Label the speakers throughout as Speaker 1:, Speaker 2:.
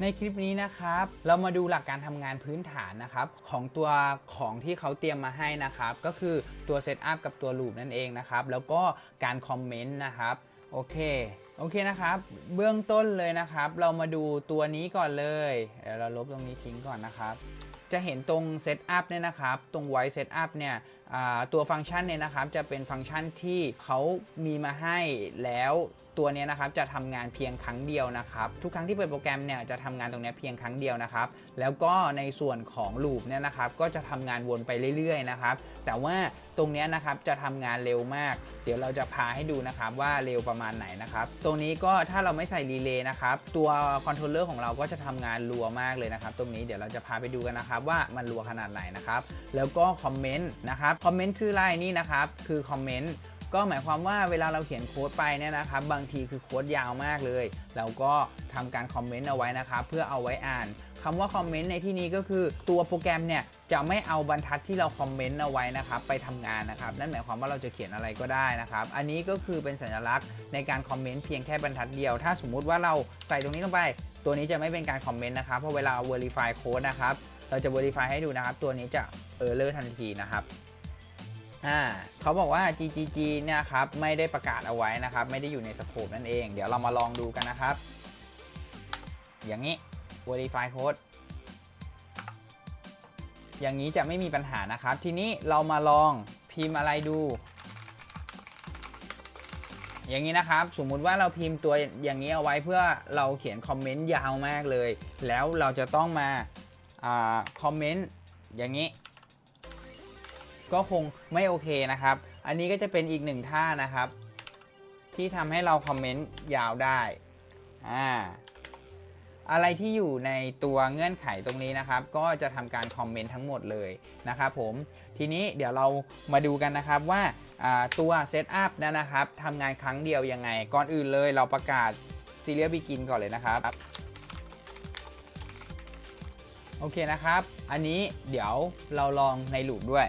Speaker 1: ในคลิปนี้นะครับ เรามาดูหลักการทำงานพื้นฐานนะครับ ของตัวของที่เขาเตรียมมาให้นะครับ ก็คือตัวเซตอัพกับตัวลูปนั่นเองนะครับ แล้วก็การคอมเมนต์นะครับโอเค โอเคนะครับ เบื้องต้นเลยนะครับ เรามาดูตัวนี้ก่อนเลย เดี๋ยวเราลบตรงนี้ทิ้งก่อนนะครับ จะเห็นตรงเซตอัพเนี่ยนะครับ ตรงไวเซตอัพเนี่ย ตัวฟังก์ชันเนี่ยนะครับจะเป็นฟังก์ชันที่เขามีมาให้แล้วตัวนี้นะครับจะทำงานเพียงครั้งเดียวนะครับ ทุกครั้งที่เปิดโปรแกรมเนี่ยจะทำงานตรงนี้เพียงครั้งเดียวนะครับ แล้วก็ในส่วนของลูปเนี่ยนะครับก็จะทำงานวนไปเรื่อยๆนะครับ แต่ว่าตรงนี้นะครับจะทำงานเร็วมาก เดี๋ยวเราจะพาให้ดูนะครับว่าเร็วประมาณไหนนะครับ ตรงนี้ก็ถ้าเราไม่ใส่รีเลย์นะครับ ตัวคอนโทรลเลอร์ของเราก็จะทำงานรัวมากเลยนะครับ ตรงนี้เดี๋ยวเราจะพาไปดูกันนะครับว่ามันรัวขนาดไหนนะครับ แล้วก็คอมเมนต์นะครับคอมเมนต์คืออะไรนี่นะครับ คือคอมเมนต์ก็หมายความว่าเวลาเราเขียนโค้ดไปเนี่ยนะครับ บางทีคือโค้ดยาวมากเลย เราก็ทำการคอมเมนต์เอาไว้นะครับ เพื่อเอาไว้อ่านคำว่าคอมเมนต์ในที่นี้ก็คือตัวโปรแกรมเนี่ยจะไม่เอาบรรทัดที่เราคอมเมนต์เอาไว้นะครับ ไปทำงานนะครับ นั่นหมายความว่าเราจะเขียนอะไรก็ได้นะครับ อันนี้ก็คือเป็นสัญลักษณ์ในการคอมเมนต์เพียงแค่บรรทัดเดียว ถ้าสมมุติว่าเราใส่ตรงนี้ลงไป ตัวนี้จะไม่เป็นการคอมเมนต์นะครับเพราะเวลา verify code นะครับเราจะ verify ให้ดูนะครับ ตัวนี้จะ error ทันทีนะครับ อ่าเขาบอกว่า GGG เนี่ยครับไม่ได้ประกาศเอาไว้นะครับ ไม่ได้อยู่ในสโคปนั่นเอง เดี๋ยวเรามาลองดูกันนะครับ อย่างนี้ verify code อย่างนี้จะไม่มีปัญหานะครับ ทีนี้เรามาลองพิมพ์อะไรดู อย่างนี้นะครับ สมมุติว่าเราพิมพ์ตัวอย่างนี้เอาไว้เพื่อเราเขียนคอมเมนต์ยาวมากเลย แล้วเราจะต้องมาอคอมเมนต์อย่างนี้ ก็คงไม่โอเคนะครับ อันนี้ก็จะเป็นอีกหนึ่งท่านะครับ ที่ทำให้เราคอมเมนต์ยาวได้อ่าอะไรที่อยู่ในตัวเงื่อนไขตรงนี้นะครับ ก็จะทำการคอมเมนต์ทั้งหมดเลยนะครับผมทีนี้เดี๋ยวเรามาดูกันนะครับว่าตัวเซตอัพนะครับทำงานครั้งเดียวยังไง ก่อนอื่นเลยเราประกาศ Serial Begin ก่อนเลยนะครับโอเคนะครับ อันนี้เดี๋ยวเราลองในลูปด้วย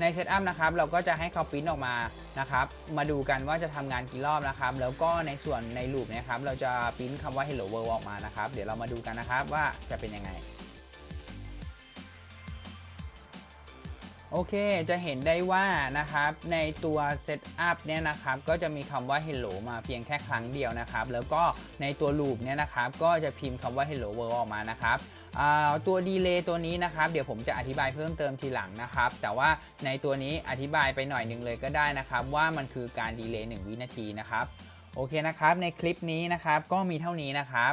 Speaker 1: ในเซตอัพนะครับเราก็จะให้เขาปริ้นออกมานะครับมาดูกันว่าจะทำงานกี่รอบนะครับ แล้วก็ในส่วนในลูปนะครับ เราจะปริ้นคำว่า hello world ออกมานะครับ เดี๋ยวเรามาดูกันนะครับว่าจะเป็นยังไงโอเค จะเห็นได้ว่านะครับในตัวเซตอัพเนี่ยนะครับก็จะมีคำว่า hello มาเพียงแค่ครั้งเดียวนะครับ แล้วก็ในตัวลูปเนี่ยนะครับก็จะพิมพ์คำว่า hello world ออกมานะครับ ตัวดีเลย์ตัวนี้นะครับ เดี๋ยวผมจะอธิบายเพิ่มเติมทีหลังนะครับ แต่ว่าในตัวนี้อธิบายไปหน่อยหนึ่งเลยก็ได้นะครับ ว่ามันคือการดีเลย์1วินาทีนะครับ โอเคนะครับ ในคลิปนี้นะครับก็มีเท่านี้นะครับ